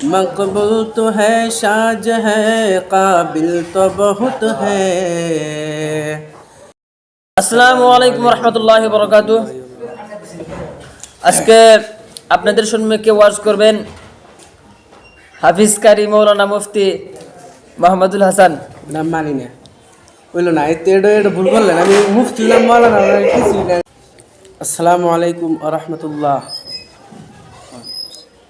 मकबूल तो है साज है काबिल तो बहुत है আসসালামু আলাইকুম রহমতুল্লাহ বরকাত আজকে আপনাদের সম্মুখে ওয়াজ করবেন হাফিজ কারি মৌলানা মুফতি মোহাম্মদুল হাসান নাম মানি না বললো না এতে এটা এটা ভুল করলেন আমি মুফতি নাম মালানা কিছুই না আসসালামু আলাইকুম রহমতুল্লাহ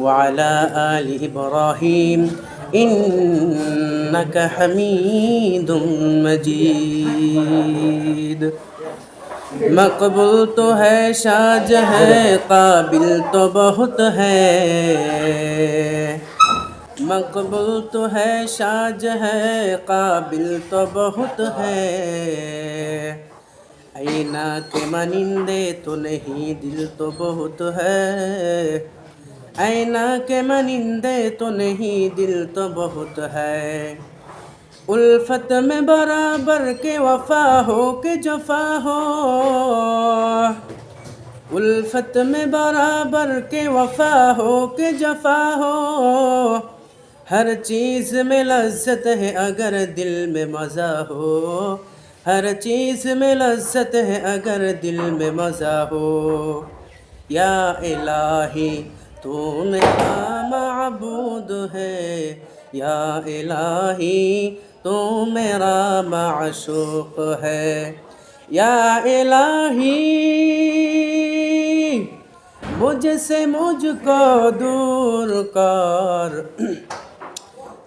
وعلى آل إبراهيم إنك حميد مجيد مقبول تو ہے شاج ہے قابل تو بہت ہے مقبول تو ہے شاج ہے قابل تو بہت ہے اینا کے منندے تو نہیں دل تو بہت ہے اینا کے منندے تو نہیں، دل تو بہت ہے۔ الفت میں برابر کے وفا ہو کے جفا ہو۔ الفت میں برابر کے وفا ہو کے جفا ہو۔ ہر چیز میں لذت ہے اگر دل میں مزہ ہو۔ ہر چیز میں لذت ہے اگر دل میں مزہ ہو۔ یا الہی तू मेरा मबूद है, या इलाही, तू मेरा माशूक है। या इलाही, मुझसे मुझको दूर कर,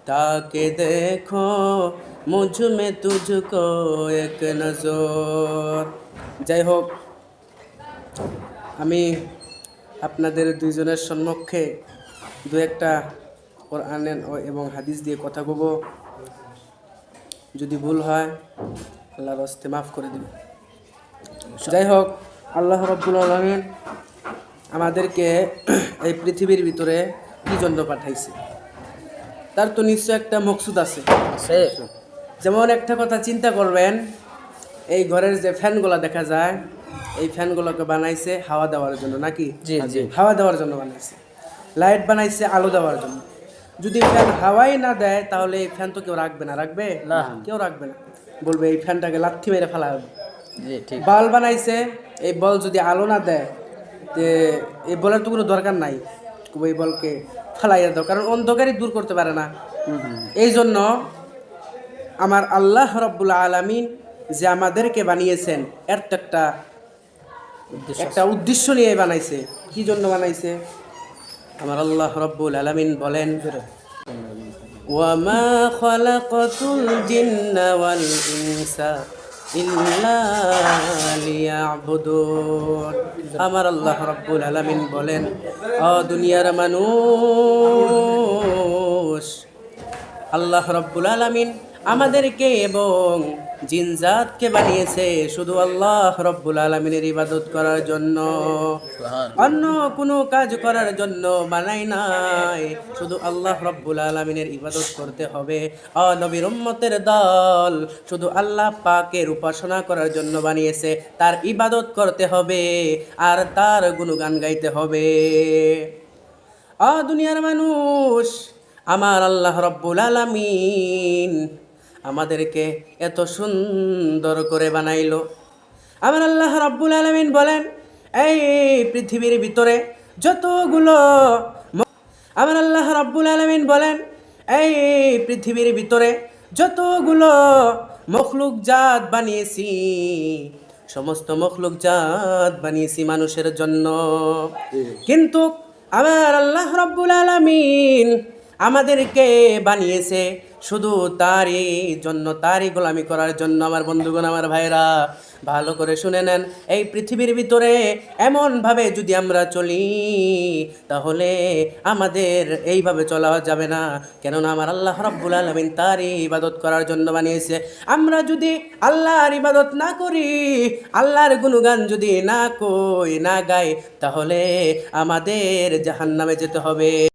ताकि देखो मुझमें तुझको एक नज़र। जय हो। हमें আপনাদের দুইজনের সম্মুখে দু একটা কোরআনের ও- এবং হাদিস দিয়ে কথা বলব। যদি ভুল হয় আল্লাহর হস্তে মাফ করে দিন যাই হোক আল্লাহ রব্বুল আলমিন আমাদেরকে এই পৃথিবীর ভিতরে কি জন্য পাঠাইছে? তার তো নিশ্চয় একটা মকসুদ আছে। আছে। যেমন একটা কথা চিন্তা করবেন এই ঘরের যে ফ্যানগুলো দেখা যায় এই ফ্যানগুলোকে বানাইছে হাওয়া দেওয়ার জন্য নাকি? জি, জি। হাওয়া দেওয়ার জন্য বানাইছে। লাইট বানাইছে আলো দেওয়ার জন্য। যদি ফ্যান হাওয়াই না দেয় তাহলে এই ফ্যান তো কেউ রাখবে না রাখবে? না। কেউ রাখবে না। বলবে এই ফ্যানটাকে লাথি মেরে ফেলা হবে। বল বানাইছে এই বল যদি আলো না দেয় তে এই বলের তো কোনো দরকার নাই। এই বলকে ফেলাইয়া দাও কারণ অন্ধকারই দূর করতে পারে না। এই জন্য আমার আল্লাহ রব্বুল আলামিন যে আমাদেরকে বানিয়েছেন এর তো একটা একটা উদ্দেশ্য নিয়ে বানাইছে কি জন্য বানাইছে আমার আল্লাহ রব্বুল আলামিন বলেন وما خلقت الجن والإنس إلا ليعبدون আমার আল্লাহ রব্বুল আলামিন বলেন ও দুনিয়ার মানুষ আল্লাহ রব্বুল আলামিন আমাদেরকে এবং জিনজাতকে বানিয়েছে শুধু আল্লাহ রব্বুল আলমিনের ইবাদত করার জন্য। অন্য কোনো কাজ করার জন্য বানাই নাই। শুধু আল্লাহ রব্বুল আলমিনের ইবাদত করতে হবে। অনবীর উম্মতের দল শুধু আল্লাহ পাকের উপাসনা করার জন্য বানিয়েছে। তার ইবাদত করতে হবে আর তার গুণগান গাইতে হবে। আ দুনিয়ার মানুষ আমার আল্লাহ রব্বুল আলামিন আমাদেরকে এত সুন্দর করে বানাইল। আমার আল্লাহ রব্বুল আলামিন বলেন এই পৃথিবীর ভিতরে যতগুলো আমার আল্লাহ রব্বুল আলামিন বলেন এই পৃথিবীর ভিতরে যতগুলো মখলুক জাত বানিয়েছি সমস্ত মখলুক জাত বানিয়েছি মানুষের জন্য। কিন্তু আমার আল্লাহ রব্বুল আলামিন আমাদেরকে বানিয়েছে শুধু তারই জন্য, তারই গোলামি করার জন্য আমার বন্ধুগণ, আমার ভাইরা ভালো করে শুনে নেন। এই পৃথিবীর ভিতরে এমনভাবে যদি আমরা চলি, তাহলে আমাদের এইভাবে চলা যাবে না। কেননা আমার আল্লাহ রব্বুল আলমিন তারই ইবাদত করার জন্য বানিয়েছে। আমরা যদি আল্লাহর ইবাদত না করি, আল্লাহর গুণগান যদি না কই, না গাই, তাহলে আমাদের জাহান্নামে যেতে হবে।